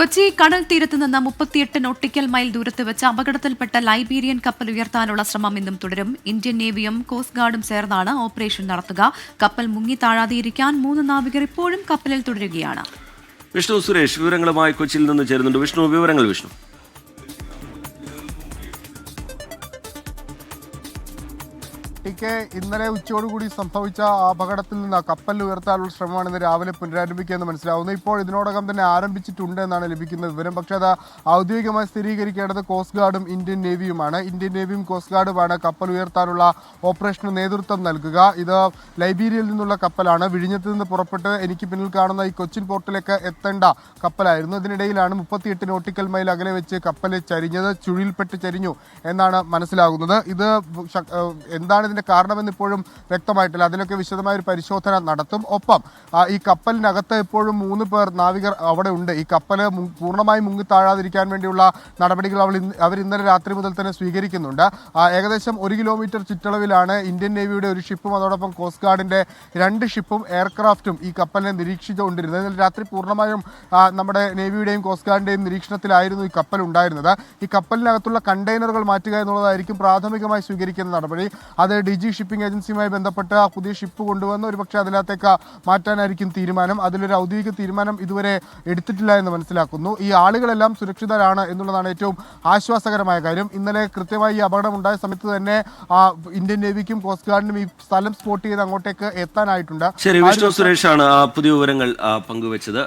കൊച്ചി കടൽ തീരത്ത് നിന്ന് മുപ്പത്തിയെട്ട് നോട്ടിക്കൽ മൈൽ ദൂരത്ത് വെച്ച് അപകടത്തിൽപ്പെട്ട ലൈബീരിയൻ കപ്പൽ ഉയർത്താനുള്ള ശ്രമം ഇന്നും തുടരും. ഇന്ത്യൻ നേവിയും കോസ്റ്റ് ഗാർഡും ചേർന്നാണ് ഓപ്പറേഷൻ നടത്തുക. കപ്പൽ മുങ്ങി താഴാതെയിരിക്കാൻ മൂന്ന് നാവികർ ഇപ്പോഴും കപ്പലിൽ തുടരുകയാണ്. വിഷ്ണു സുരേഷ് വിവരങ്ങളുമായി കൊച്ചിയിൽ നിന്ന് ചേരുന്നുണ്ട്. വിഷ്ണു വിവരങ്ങൾ വിഷ്ണു. ടിക്കെ ഇന്നലെ ഉച്ചയോടുകൂടി സംഭവിച്ച അപകടത്തിൽ നിന്ന് കപ്പൽ ഉയർത്താനുള്ള ശ്രമമാണ് ഇന്ന് രാവിലെ പുനരാരംഭിക്കുകയെന്ന് മനസ്സിലാവുന്നു. ഇപ്പോൾ ഇതിനോടകം തന്നെ ആരംഭിച്ചിട്ടുണ്ട് എന്നാണ് ലഭിക്കുന്ന വിവരം. പക്ഷേ അത് ഔദ്യോഗികമായി സ്ഥിരീകരിക്കേണ്ടത് കോസ്റ്റ് ഗാർഡും ഇന്ത്യൻ നേവിയുമാണ്. ഇന്ത്യൻ നേവിയും കോസ്റ്റ് ഗാർഡുമാണ് കപ്പൽ ഉയർത്താനുള്ള ഓപ്പറേഷന് നേതൃത്വം നൽകുക. ഇത് ലൈബീരിയയിൽ നിന്നുള്ള കപ്പലാണ്. വിഴിഞ്ഞത്ത് നിന്ന് പുറപ്പെട്ട് എനിക്ക് പിന്നിൽ കാണുന്ന ഈ കൊച്ചിൻ പോർട്ടിലേക്ക് എത്തേണ്ട കപ്പലായിരുന്നു. ഇതിനിടയിലാണ് മുപ്പത്തിയെട്ട് നോട്ടിക്കൽ മൈൽ അകലെ വെച്ച് കപ്പൽ ചരിഞ്ഞത് ചുഴിയിൽപ്പെട്ട് ചരിഞ്ഞു എന്നാണ് മനസ്സിലാകുന്നത്. ഇത് എന്താണ് ഇതിന്റെ കാരണമെന്ന് ഇപ്പോഴും വ്യക്തമായിട്ടില്ല. അതിലൊക്കെ വിശദമായ ഒരു പരിശോധന നടത്തും. ഒപ്പം ഈ കപ്പലിനകത്ത് ഇപ്പോഴും മൂന്ന് പേർ നാവികർ അവിടെ ഉണ്ട്. ഈ കപ്പൽ പൂർണമായി മുങ്ങി താഴാതിരിക്കാൻ വേണ്ടിയുള്ള നടപടികൾ അവൾ അവർ ഇന്നലെ രാത്രി മുതൽ തന്നെ സ്വീകരിക്കുന്നുണ്ട്. ഏകദേശം ഒരു കിലോമീറ്റർ ചുറ്റളവിലാണ് ഇന്ത്യൻ നേവിയുടെ ഒരു ഷിപ്പും അതോടൊപ്പം കോസ്റ്റ് ഗാർഡിന്റെ രണ്ട് ഷിപ്പും എയർക്രാഫ്റ്റും ഈ കപ്പലിനെ നിരീക്ഷിച്ചുകൊണ്ടിരുന്നത്. ഇന്നലെ രാത്രി പൂർണമായും നമ്മുടെ നേവിയുടെയും കോസ്റ്റ് ഗാർഡിന്റെയും നിരീക്ഷണത്തിലായിരുന്നു ഈ കപ്പൽ ഉണ്ടായിരുന്നത്. ഈ കപ്പലിനകത്തുള്ള കണ്ടെയ്നറുകൾ മാറ്റുക എന്നുള്ളതായിരിക്കും പ്രാഥമികമായി സ്വീകരിക്കുന്ന നടപടി. അത് ഡി ജി ഷിപ്പിംഗ് ഏജൻസിയുമായി ബന്ധപ്പെട്ട് ആ പുതിയ ഷിപ്പ് കൊണ്ടുവന്ന് ഒരുപക്ഷെ അതിനകത്തേക്ക് മാറ്റാനായിരിക്കും തീരുമാനം. അതിലൊരു ഔദ്യോഗിക തീരുമാനം ഇതുവരെ എടുത്തിട്ടില്ല എന്ന് മനസ്സിലാക്കുന്നു. ഈ ആളുകളെല്ലാം സുരക്ഷിതരാണ് എന്നുള്ളതാണ് ഏറ്റവും ആശ്വാസകരമായ കാര്യം. ഇന്നലെ കൃത്യമായി ഈ അപകടം ഉണ്ടായ സമയത്ത് തന്നെ ആ, ഇന്ത്യൻ നേവിക്കും കോസ്റ്റ് ഗാർഡിനും ഈ സ്ഥലം സ്പോട്ട് ചെയ്ത് അങ്ങോട്ടേക്ക് എത്താനായിട്ടുണ്ട്. ശരി വിഷ്ണു സുരേഷാണ് ആ പുതിയ വിവരങ്ങൾ പങ്കുവച്ചത്.